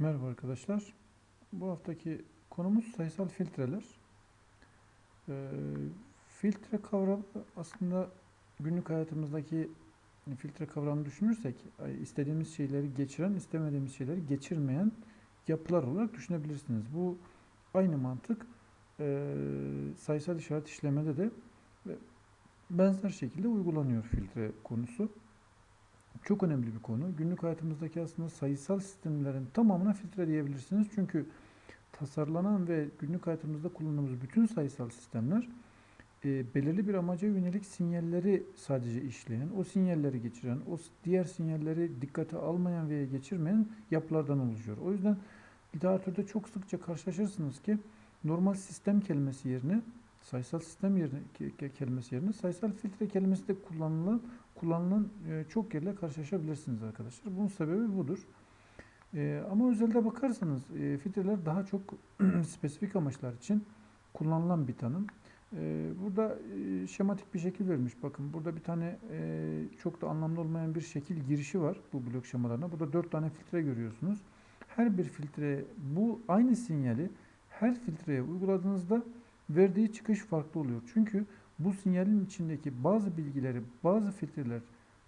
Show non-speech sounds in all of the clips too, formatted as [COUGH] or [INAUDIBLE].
Merhaba arkadaşlar. Bu haftaki konumuz sayısal filtreler. Ee, filtre kavramı aslında günlük hayatımızdaki filtre kavramını düşünürsek istediğimiz şeyleri geçiren, istemediğimiz şeyleri geçirmeyen yapılar olarak düşünebilirsiniz. Bu aynı mantık ee, sayısal işaret işlemede de benzer şekilde uygulanıyor filtre konusu. Çok önemli bir konu. Günlük hayatımızdaki aslında sayısal sistemlerin tamamına filtre diyebilirsiniz. Çünkü tasarlanan ve günlük hayatımızda kullandığımız bütün sayısal sistemler e, belirli bir amaca yönelik sinyalleri sadece işleyen, o sinyalleri geçiren, o diğer sinyalleri dikkate almayan veya geçirmeyen yapılardan oluşuyor. O yüzden literatürde çok sıkça karşılaşırsınız ki normal sistem kelimesi yerine sayısal sistem yerine ke- ke- kelimesi yerine sayısal filtre kelimesi de kullanılan kullanılan e, çok yerle karşılaşabilirsiniz arkadaşlar. Bunun sebebi budur. E, ama özelde bakarsanız e, filtreler daha çok [CLEARS THROAT] spesifik amaçlar için kullanılan bir tanım. Burada şematik bir şekil vermiş. Bakın burada bir tane çok da anlamlı olmayan bir şekil girişi var bu blok şemalarına. Burada dört tane filtre görüyorsunuz. Her bir filtre bu aynı sinyali her filtreye uyguladığınızda verdiği çıkış farklı oluyor. Çünkü sinyalin içindeki bazı bilgileri bazı filtreler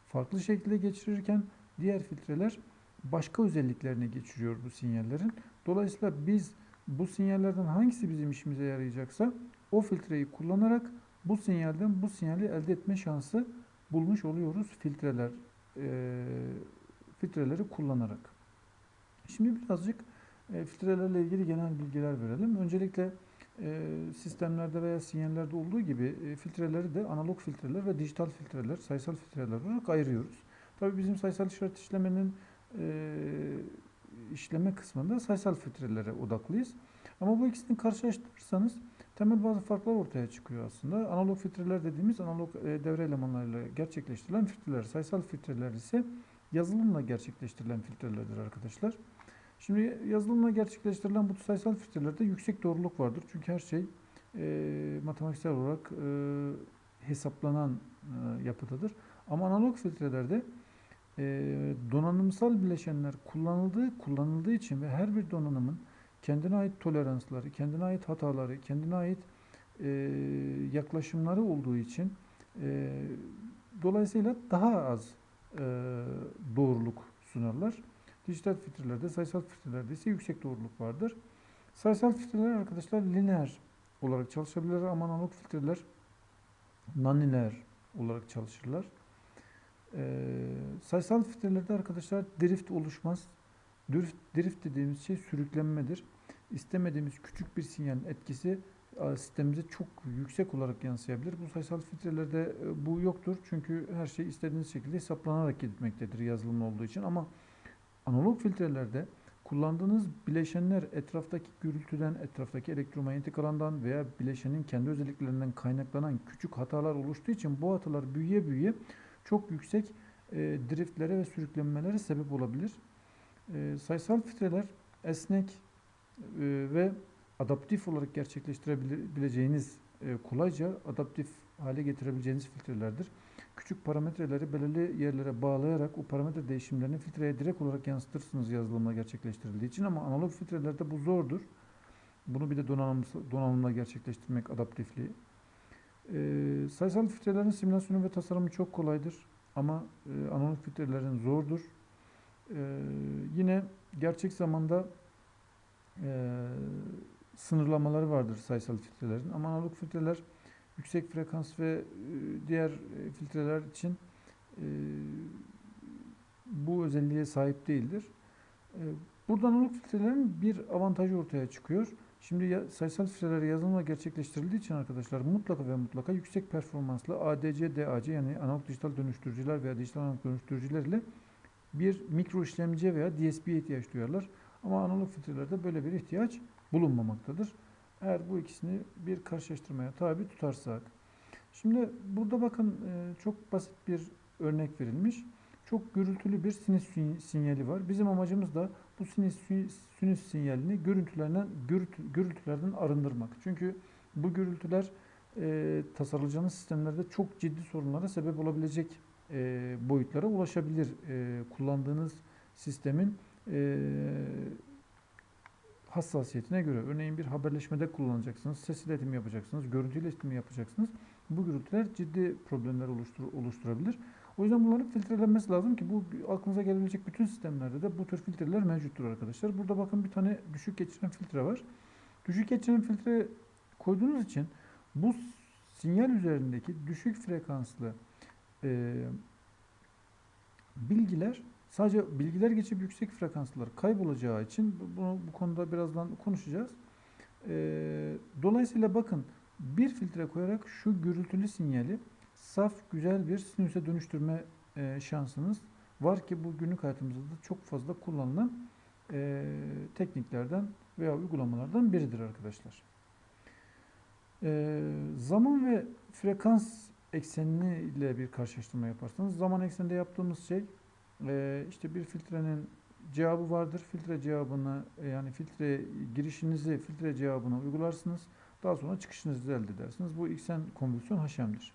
farklı şekilde geçirirken diğer filtreler başka özelliklerini geçiriyor bu sinyallerin. Dolayısıyla biz bu sinyallerden hangisi bizim işimize yarayacaksa o filtreyi kullanarak bu sinyalden bu sinyali elde etme şansı bulmuş oluyoruz filtreler eee, filtreleri kullanarak. Şimdi birazcık e, filtrelerle ilgili genel bilgiler verelim. Öncelikle e, sistemlerde veya sinyallerde olduğu gibi e, filtreleri de analog filtreler ve dijital filtreler, sayısal filtreler olarak ayırıyoruz. Tabii bizim sayısal işaret işlemenin e, işleme kısmında sayısal filtrelere odaklıyız. Ama bu ikisini karşılaştırırsanız temel bazı farklar ortaya çıkıyor aslında. Analog filtreler dediğimiz analog e, devre elemanlarıyla gerçekleştirilen filtreler, sayısal filtreler ise yazılımla gerçekleştirilen filtrelerdir arkadaşlar. Şimdi yazılımla gerçekleştirilen bu sayısal filtrelerde yüksek doğruluk vardır. Çünkü her şey e, matematiksel olarak e, hesaplanan e, yapıdadır. Ama analog filtrelerde e, donanımsal bileşenler kullanıldığı kullanıldığı için ve her bir donanımın kendine ait toleransları, kendine ait hataları, kendine ait e, yaklaşımları olduğu için e, dolayısıyla daha az e, doğruluk sunarlar. Dijital filtrelerde, sayısal filtrelerde ise yüksek doğruluk vardır. Sayısal filtreler arkadaşlar lineer olarak çalışabilirler ama analog filtreler nonlineer olarak çalışırlar. Ee, sayısal filtrelerde arkadaşlar drift oluşmaz. Drift, drift dediğimiz şey sürüklenmedir. İstemediğimiz küçük bir sinyalin etkisi e, sistemimize çok yüksek olarak yansıyabilir. Bu sayısal filtrelerde e, bu yoktur. Çünkü her şey istediğiniz şekilde hesaplanarak gitmektedir yazılımlı olduğu için. Ama analog filtrelerde kullandığınız bileşenler etraftaki gürültüden, etraftaki elektromanyetik alandan veya bileşenin kendi özelliklerinden kaynaklanan küçük hatalar oluştuğu için bu hatalar büyüye büyüye çok yüksek e, driftlere ve sürüklenmelere sebep olabilir. E, sayısal filtreler esnek e, ve adaptif olarak gerçekleştirebileceğiniz e, kolayca adaptif hale getirebileceğiniz filtrelerdir. Küçük parametreleri belirli yerlere bağlayarak o parametre değişimlerini filtreye direkt olarak yansıtırsınız yazılımla gerçekleştirildiği için ama analog filtrelerde bu zordur. Bunu bir de donanım, donanımla gerçekleştirmek adaptifliği. Ee, sayısal filtrelerin simülasyonu ve tasarımı çok kolaydır ama e, analog filtrelerin zordur. Ee, yine gerçek zamanda e, sınırlamaları vardır sayısal filtrelerin ama analog filtreler yüksek frekans ve e, diğer e, filtreler için e, bu özelliğe sahip değildir. Buradan analog filtrelerin bir avantajı ortaya çıkıyor. Şimdi sayısal filtreler yazılımla gerçekleştirildiği için arkadaşlar mutlaka ve mutlaka yüksek performanslı ADC, DAC yani analog dijital dönüştürücüler veya dijital analog dönüştürücüler ile bir mikro işlemciye veya DSP'ye ihtiyaç duyarlar. Ama analog filtrelerde böyle bir ihtiyaç bulunmamaktadır. Eğer bu ikisini bir karşılaştırmaya tabi tutarsak. Şimdi burada bakın e, çok basit bir örnek verilmiş. Çok gürültülü bir sinüs sin- sinyali var. Bizim amacımız da bu sinüs, sinüs sinyalini görüntülerden gürültü, gürültülerden arındırmak. Çünkü bu gürültüler e, tasarlayacağınız sistemlerde çok ciddi sorunlara sebep olabilecek e, boyutlara ulaşabilir. E, kullandığınız sistemin e, hassasiyetine göre. Örneğin bir haberleşmede kullanacaksınız, ses iletimi yapacaksınız, görüntü iletimi yapacaksınız. Bu gürültüler ciddi problemler oluştur oluşturabilir. O yüzden bunların filtrelenmesi lazım ki bu aklınıza gelebilecek bütün sistemlerde de bu tür filtreler mevcuttur arkadaşlar. Burada bakın bir tane düşük geçiren filtre var. Düşük geçiren filtre koyduğunuz için bu sinyal üzerindeki düşük frekanslı e, bilgiler sadece bilgiler geçip yüksek frekanslar kaybolacağı için bunu bu konuda birazdan konuşacağız. E, dolayısıyla bakın bir filtre koyarak şu gürültülü sinyali saf güzel bir sinüse dönüştürme e, şansınız var ki bu günlük hayatımızda da çok fazla kullanılan e, tekniklerden veya uygulamalardan biridir arkadaşlar. E, zaman ve frekans eksenini ile bir karşılaştırma yaparsanız zaman ekseninde yaptığımız şey e, işte bir filtrenin cevabı vardır. Filtre cevabını e, yani filtre girişinizi filtre cevabına uygularsınız. Daha sonra çıkışınızı elde edersiniz. Bu eksen konvülsiyon haşemdir.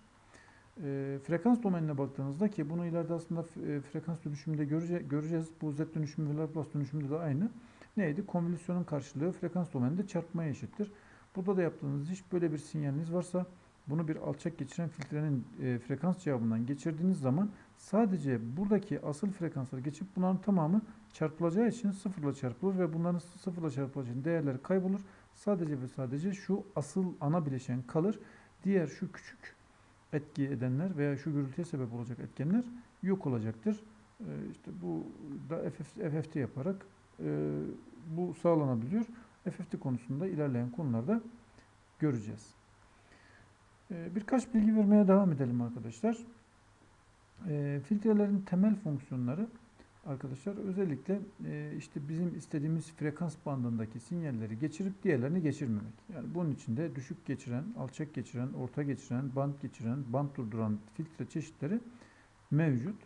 E, frekans domenine baktığınızda ki bunu ileride aslında e, frekans dönüşümünde görece, göreceğiz. Bu Z dönüşümü ve Laplace dönüşümünde de aynı. Neydi? Konvolüsyonun karşılığı frekans domeninde çarpmaya eşittir. Burada da yaptığınız iş böyle bir sinyaliniz varsa bunu bir alçak geçiren filtrenin e, frekans cevabından geçirdiğiniz zaman sadece buradaki asıl frekansları geçip bunların tamamı çarpılacağı için sıfırla çarpılır ve bunların sıfırla çarpılacağı için değerleri kaybolur. Sadece ve sadece şu asıl ana bileşen kalır. Diğer şu küçük etki edenler veya şu gürültüye sebep olacak etkenler yok olacaktır. E, işte bu da FF, FFT yaparak e, bu sağlanabiliyor. FFT konusunda ilerleyen konularda göreceğiz. E, birkaç bilgi vermeye devam edelim arkadaşlar. E, filtrelerin temel fonksiyonları arkadaşlar özellikle e, işte bizim istediğimiz frekans bandındaki sinyalleri geçirip diğerlerini geçirmemek. Yani bunun içinde düşük geçiren, alçak geçiren, orta geçiren, band geçiren, band durduran filtre çeşitleri mevcut.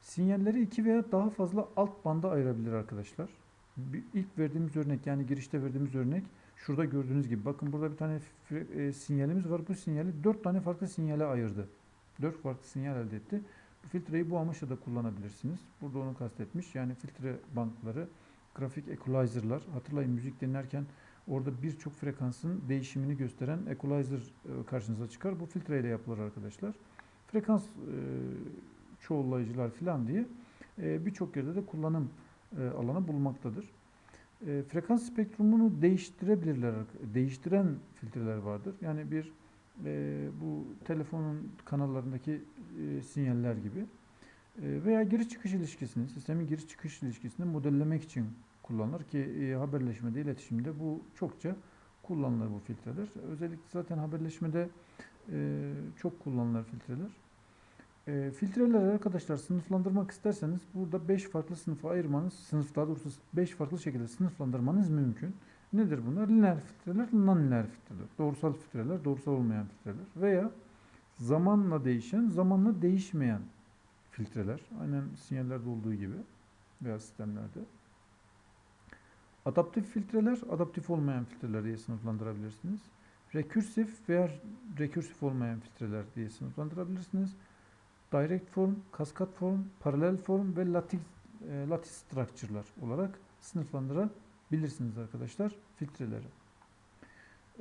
Sinyalleri iki veya daha fazla alt banda ayırabilir arkadaşlar. Bir, ilk verdiğimiz örnek yani girişte verdiğimiz örnek şurada gördüğünüz gibi. Bakın burada bir tane e, sinyalimiz var. Bu sinyali dört tane farklı sinyale ayırdı. Dört farklı sinyal elde etti. Bu filtreyi bu amaçla da kullanabilirsiniz. Burada onu kastetmiş. Yani filtre bankları, grafik equalizer'lar. Hatırlayın müzik dinlerken orada birçok frekansın değişimini gösteren equalizer e, karşınıza çıkar. Bu filtreyle yapılır arkadaşlar. Frekans e, çoğullayıcılar falan diye e, birçok yerde de kullanım e, alanı bulmaktadır. E, frekans spektrumunu değiştirebilirler. Değiştiren filtreler vardır. Yani bir e, bu telefonun kanallarındaki e, sinyaller gibi e, veya giriş çıkış ilişkisini, sistemin giriş çıkış ilişkisini modellemek için kullanılır ki e, haberleşmede, iletişimde bu çokça kullanılır bu filtreler. Özellikle zaten haberleşmede e, çok kullanılır filtreler. E, filtreleri arkadaşlar sınıflandırmak isterseniz burada 5 farklı sınıfa ayırmanız, sınıf daha doğrusu 5 farklı şekilde sınıflandırmanız mümkün. Nedir bunlar? Lineer filtreler, non-lineer filtreler. Doğrusal filtreler, doğrusal olmayan filtreler. Veya zamanla değişen, zamanla değişmeyen filtreler. Aynen sinyallerde olduğu gibi veya sistemlerde. Adaptif filtreler, adaptif olmayan filtreler diye sınıflandırabilirsiniz. Rekürsif veya rekürsif olmayan filtreler diye sınıflandırabilirsiniz. Direct form, kaskat form, paralel form ve lattice, e, lattice structure'lar olarak sınıflandırabilirsiniz arkadaşlar filtreleri.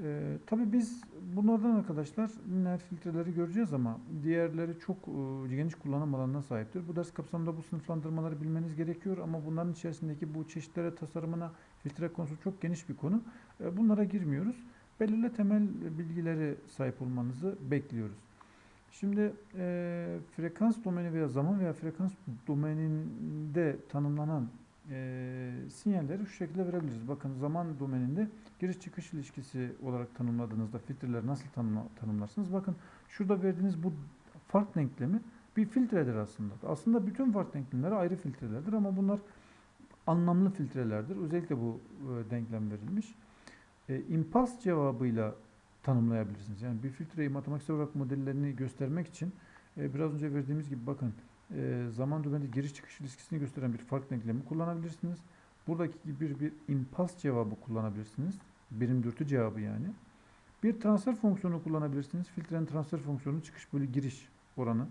Ee, tabii biz bunlardan arkadaşlar lineer filtreleri göreceğiz ama diğerleri çok e, geniş kullanım alanına sahiptir. Bu ders kapsamında bu sınıflandırmaları bilmeniz gerekiyor ama bunların içerisindeki bu çeşitlere tasarımına filtre konusu çok geniş bir konu. E, bunlara girmiyoruz. Belirli temel bilgileri sahip olmanızı bekliyoruz. Şimdi e, frekans domeni veya zaman veya frekans domeninde tanımlanan e, sinyalleri şu şekilde verebiliriz. Bakın zaman domeninde giriş çıkış ilişkisi olarak tanımladığınızda filtreleri nasıl tanımla, tanımlarsınız? Bakın şurada verdiğiniz bu fark denklemi bir filtredir aslında. Aslında bütün fark denklemleri ayrı filtrelerdir ama bunlar anlamlı filtrelerdir. Özellikle bu e, denklem verilmiş. E, impuls cevabıyla tanımlayabilirsiniz. Yani bir filtreyi matematiksel olarak modellerini göstermek için e, biraz önce verdiğimiz gibi bakın e, zaman domeninde giriş çıkış ilişkisini gösteren bir fark denklemi kullanabilirsiniz. Buradaki gibi bir, bir impuls cevabı kullanabilirsiniz. Birim dürtü cevabı yani. Bir transfer fonksiyonu kullanabilirsiniz. Filtrenin transfer fonksiyonu çıkış bölü giriş oranı.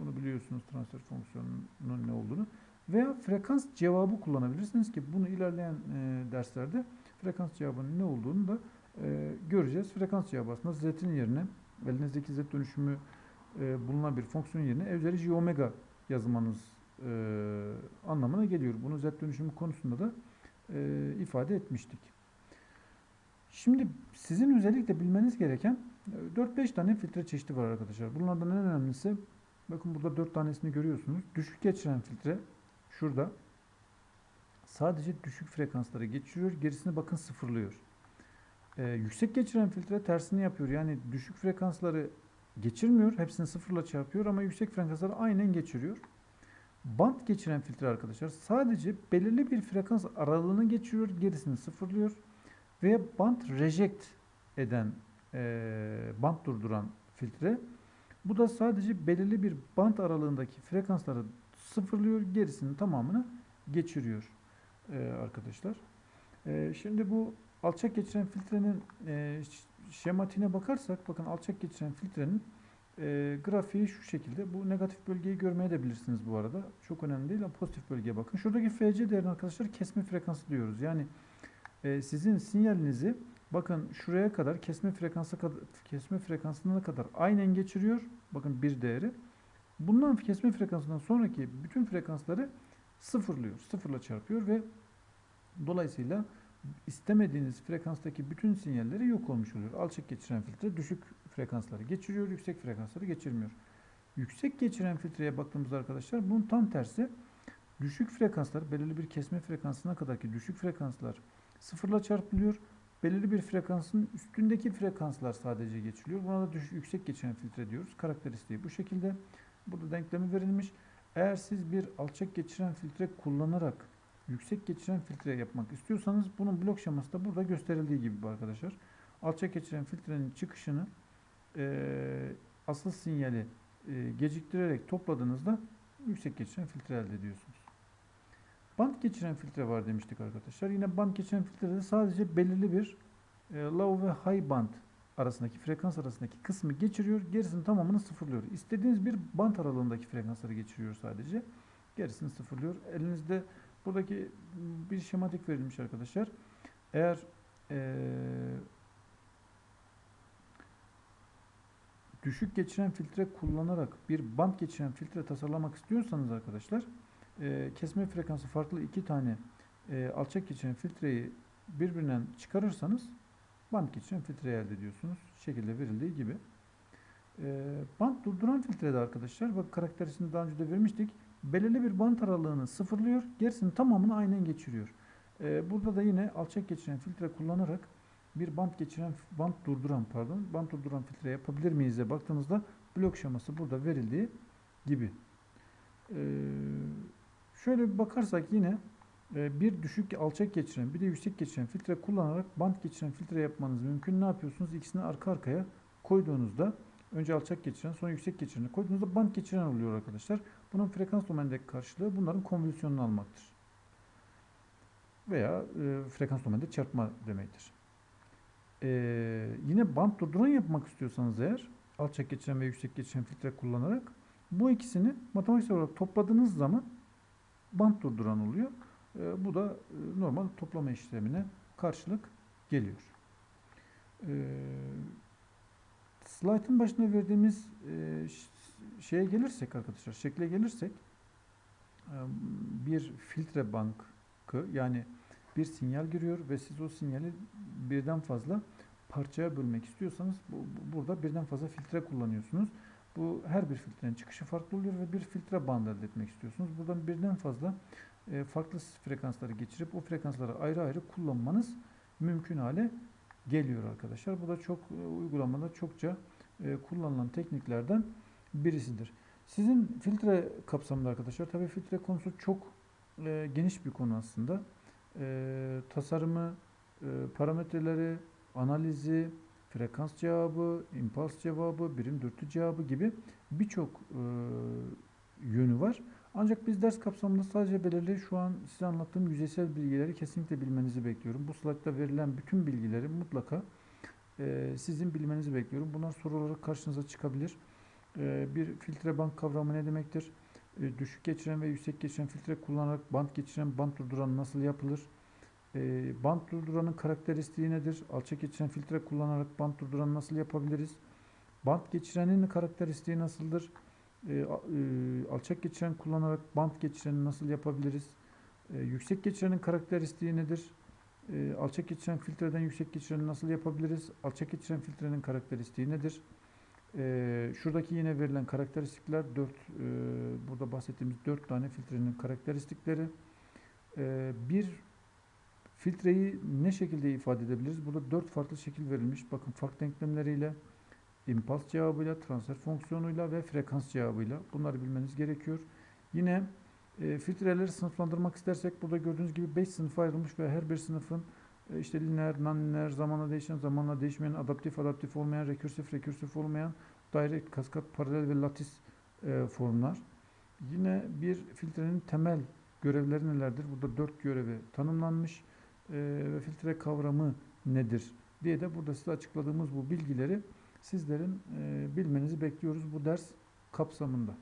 Bunu biliyorsunuz transfer fonksiyonunun ne olduğunu. Veya frekans cevabı kullanabilirsiniz ki bunu ilerleyen e, derslerde frekans cevabının ne olduğunu da e, göreceğiz. Frekans cevabı aslında z'in yerine elinizdeki z dönüşümü e, bulunan bir fonksiyon yerine e omega yazmanız e, anlamına geliyor. Bunu z dönüşümü konusunda da e, ifade etmiştik. Şimdi sizin özellikle bilmeniz gereken e, 4-5 tane filtre çeşidi var arkadaşlar. Bunlardan en önemlisi bakın burada 4 tanesini görüyorsunuz. Düşük geçiren filtre şurada sadece düşük frekansları geçiriyor. Gerisini bakın sıfırlıyor. Ee, yüksek geçiren filtre tersini yapıyor. Yani düşük frekansları geçirmiyor. Hepsini sıfırla çarpıyor ama yüksek frekansları aynen geçiriyor. Band geçiren filtre arkadaşlar sadece belirli bir frekans aralığını geçiriyor. Gerisini sıfırlıyor. Ve band reject eden e, band durduran filtre. Bu da sadece belirli bir band aralığındaki frekansları sıfırlıyor. Gerisinin tamamını geçiriyor e, arkadaşlar. E, şimdi bu alçak geçiren filtrenin e, şematiğine bakarsak bakın alçak geçiren filtrenin e, grafiği şu şekilde. Bu negatif bölgeyi görmeye de bilirsiniz bu arada. Çok önemli değil ama pozitif bölgeye bakın. Şuradaki FC değerini arkadaşlar kesme frekansı diyoruz. Yani e, sizin sinyalinizi bakın şuraya kadar kesme frekansı kesme frekansına kadar aynen geçiriyor. Bakın bir değeri. Bundan kesme frekansından sonraki bütün frekansları sıfırlıyor. Sıfırla çarpıyor ve dolayısıyla istemediğiniz frekanstaki bütün sinyalleri yok olmuş oluyor. Alçak geçiren filtre düşük frekansları geçiriyor, yüksek frekansları geçirmiyor. Yüksek geçiren filtreye baktığımızda arkadaşlar bunun tam tersi düşük frekanslar belirli bir kesme frekansına kadar ki düşük frekanslar sıfırla çarpılıyor. Belirli bir frekansın üstündeki frekanslar sadece geçiliyor. Buna da düşük, yüksek geçiren filtre diyoruz. Karakteristiği bu şekilde. Burada denklemi verilmiş. Eğer siz bir alçak geçiren filtre kullanarak yüksek geçiren filtre yapmak istiyorsanız bunun blok şeması da burada gösterildiği gibi arkadaşlar. Alçak geçiren filtrenin çıkışını e, asıl sinyali e, geciktirerek topladığınızda yüksek geçiren filtre elde ediyorsunuz. Band geçiren filtre var demiştik arkadaşlar. Yine band geçiren filtrede sadece belirli bir e, low ve high band arasındaki frekans arasındaki kısmı geçiriyor. Gerisinin tamamını sıfırlıyor. İstediğiniz bir band aralığındaki frekansları geçiriyor sadece. Gerisini sıfırlıyor. Elinizde buradaki bir şematik verilmiş arkadaşlar. Eğer ee, düşük geçiren filtre kullanarak bir band geçiren filtre tasarlamak istiyorsanız arkadaşlar e, kesme frekansı farklı iki tane e, alçak geçiren filtreyi birbirinden çıkarırsanız band geçiren filtre elde ediyorsunuz. Şekilde verildiği gibi. E, band durduran filtrede arkadaşlar bak karakterisini daha önce de vermiştik. Belirli bir band aralığını sıfırlıyor. Gerisinin tamamını aynen geçiriyor. E, burada da yine alçak geçiren filtre kullanarak bir band geçiren, band durduran pardon, band durduran filtre yapabilir miyiz baktığınızda blok şeması burada verildiği gibi. Ee, şöyle bir bakarsak yine e, bir düşük alçak geçiren bir de yüksek geçiren filtre kullanarak band geçiren filtre yapmanız mümkün. Ne yapıyorsunuz? İkisini arka arkaya koyduğunuzda önce alçak geçiren sonra yüksek geçireni koyduğunuzda band geçiren oluyor arkadaşlar. Bunun frekans domenindeki karşılığı bunların konvolüsyonunu almaktır. Veya e, frekans domeninde çarpma demektir. Ee, yine band durduran yapmak istiyorsanız eğer alçak geçiren ve yüksek geçiren filtre kullanarak bu ikisini matematiksel olarak topladığınız zaman band durduran oluyor. Ee, bu da e, normal toplama işlemine karşılık geliyor. Ee, slaytın başına verdiğimiz e, şeye gelirsek arkadaşlar, şekle gelirsek bir filtre bankı yani bir sinyal giriyor ve siz o sinyali birden fazla parçaya bölmek istiyorsanız bu, bu, burada birden fazla filtre kullanıyorsunuz. Bu her bir filtrenin çıkışı farklı oluyor ve bir filtre bandı elde etmek istiyorsunuz. Buradan birden fazla e, farklı frekansları geçirip o frekansları ayrı ayrı kullanmanız mümkün hale geliyor arkadaşlar. Bu da çok e, uygulamada çokça e, kullanılan tekniklerden birisidir. Sizin filtre kapsamında arkadaşlar tabii filtre konusu çok e, geniş bir konu aslında. E, tasarımı, e, parametreleri, analizi, frekans cevabı, impuls cevabı, birim dürtü cevabı gibi birçok e, yönü var. Ancak biz ders kapsamında sadece belirli şu an size anlattığım yüzeysel bilgileri kesinlikle bilmenizi bekliyorum. Bu slaytta verilen bütün bilgileri mutlaka e, sizin bilmenizi bekliyorum. Bunlar soru olarak karşınıza çıkabilir. E, bir filtre bank kavramı ne demektir? E, düşük geçiren ve yüksek geçiren filtre kullanarak band geçiren, band durduran nasıl yapılır? E, band durduranın karakteristiği nedir? Alçak geçiren filtre kullanarak band durduran nasıl yapabiliriz? Band geçirenin karakteristiği nasıldır? E, alçak geçiren kullanarak band geçireni nasıl yapabiliriz? Yüksek geçirenin karakteristiği nedir? Alçak geçiren filtreden yüksek geçireni nasıl yapabiliriz? Alçak geçiren filtrenin karakteristiği nedir? E, şuradaki yine verilen karakteristikler 4 burada bahsettiğimiz 4 tane filtrenin karakteristikleri. E, bir filtreyi ne şekilde ifade edebiliriz? Burada 4 farklı şekil verilmiş. Bakın fark denklemleriyle, impuls cevabıyla, transfer fonksiyonuyla ve frekans cevabıyla. Bunları bilmeniz gerekiyor. Yine e, filtreleri sınıflandırmak istersek burada gördüğünüz gibi 5 sınıfa ayrılmış ve her bir sınıfın e, işte lineer, non-lineer, zamanla değişen, zamanla değişmeyen, adaptif, adaptif olmayan, rekürsif, rekürsif olmayan, direct, kaskat, paralel ve latis e, formlar. Yine bir filtrenin temel görevleri nelerdir? Burada 4 görevi tanımlanmış e, ve filtre kavramı nedir diye de burada size açıkladığımız bu bilgileri sizlerin e, bilmenizi bekliyoruz bu ders kapsamında.